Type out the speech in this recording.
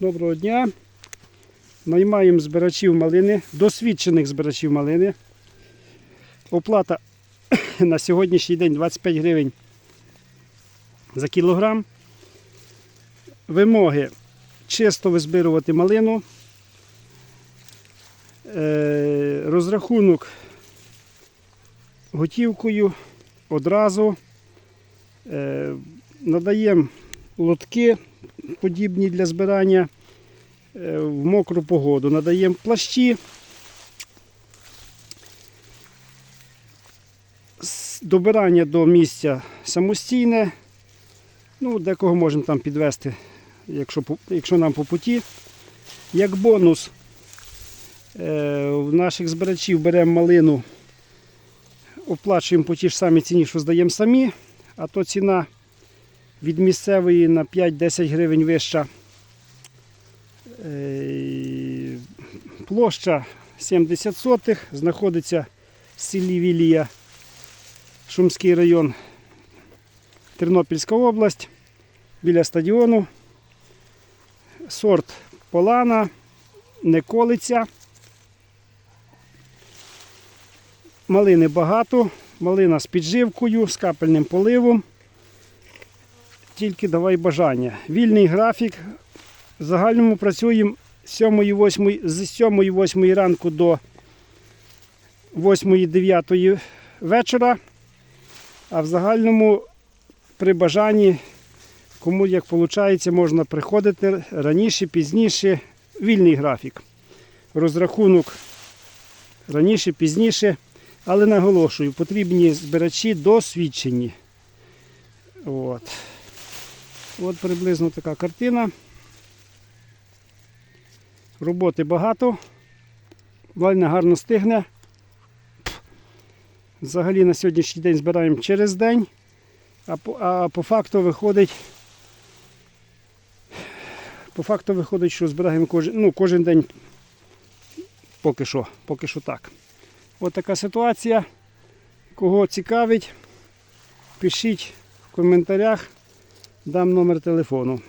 Доброго дня. Наймаємо збирачів малини, досвідчених збирачів малини. Оплата на сьогоднішній день 25 гривень за кілограм. Вимоги чисто визбирувати малину. Е, Розрахунок готівкою одразу. Е, Надаємо лотки подібні для збирання е, в мокру погоду. Надаємо плащі. Добирання до місця самостійне. Ну, декого можемо там підвести, якщо, якщо нам по путі. Як бонус е, в наших збирачів беремо малину, оплачуємо по ті ж самі ціні, що здаємо самі, а то ціна від місцевої на 5-10 гривень вища. Е, Площа 70 сотих, знаходиться в селі Вілія, Шумський район, Тернопільська область, біля стадіону. Сорт Полана, не колиться. Малини багато, малина з підживкою, з капельним поливом. Тільки давай бажання. Вільний графік. В загальному працюємо з 7-8 з 7-8 ранку до 8-9 вечора. А в загальному при бажанні, кому як виходить, можна приходити раніше, пізніше. Вільний графік. Розрахунок раніше, пізніше. Але наголошую, потрібні збирачі досвідчені. От. От приблизно така картина. Роботи багато. Вальна гарно стигне. Взагалі на сьогоднішній день збираємо через день, а по, а по факту виходить. По факту виходить, що збираємо кожен, ну, кожен день поки що, поки що так. От така ситуація. Кого цікавить, пишіть в коментарях, дам номер телефону.